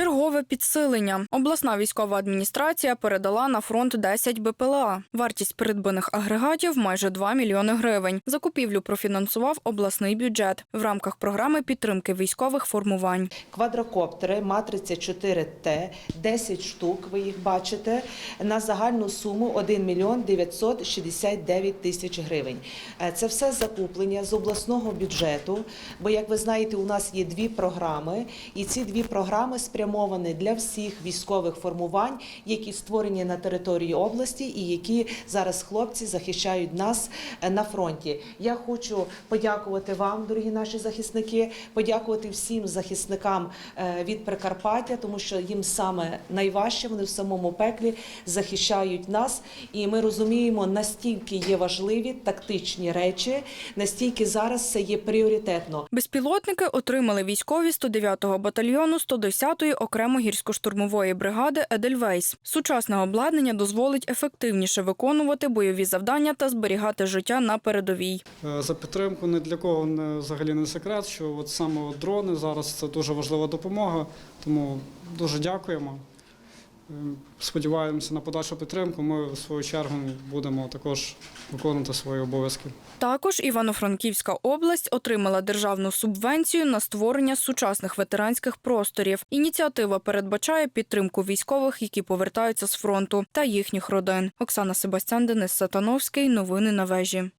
Чергове підсилення. Обласна військова адміністрація передала на фронт 10 БПЛА. Вартість придбаних агрегатів майже 2 мільйони гривень. Закупівлю профінансував обласний бюджет в рамках програми підтримки військових формувань. Квадрокоптери матриця 4Т, 10 штук, ви їх бачите, на загальну суму 1 мільйон 969 тисяч гривень. Е, Це все закуплення з обласного бюджету, бо, як ви знаєте, у нас є дві програми, і ці дві програми спрямовані для всіх військових формувань, які створені на території області і які зараз хлопці захищають нас е, на фронті. Я хочу подякувати вам, дорогі наші захисники, подякувати всім захисникам е, від Прикарпаття, тому що їм саме найважче, вони в самому пеклі захищають нас. І ми розуміємо, настільки є важливі тактичні речі, настільки зараз це є пріоритетно. Безпілотники отримали військові 109-го батальйону 110-ї окремо гірсько-штурмової бригади Едельвейс. Сучасне обладнання дозволить ефективніше виконувати бойові завдання та зберігати життя на передовій. Е, За підтримку не для кого не взагалі не секрет, що от саме дрони зараз це дуже важлива допомога, тому дуже дякуємо. Сподіваємося на подальшу підтримку. Ми в свою чергу будемо також виконувати свої обов'язки. Також Івано-Франківська область отримала державну субвенцію на створення сучасних ветеранських просторів. Ініціатива передбачає підтримку військових, які повертаються з фронту, та їхніх родин. Оксана Себастян, Денис Сатановський. Новини на вежі.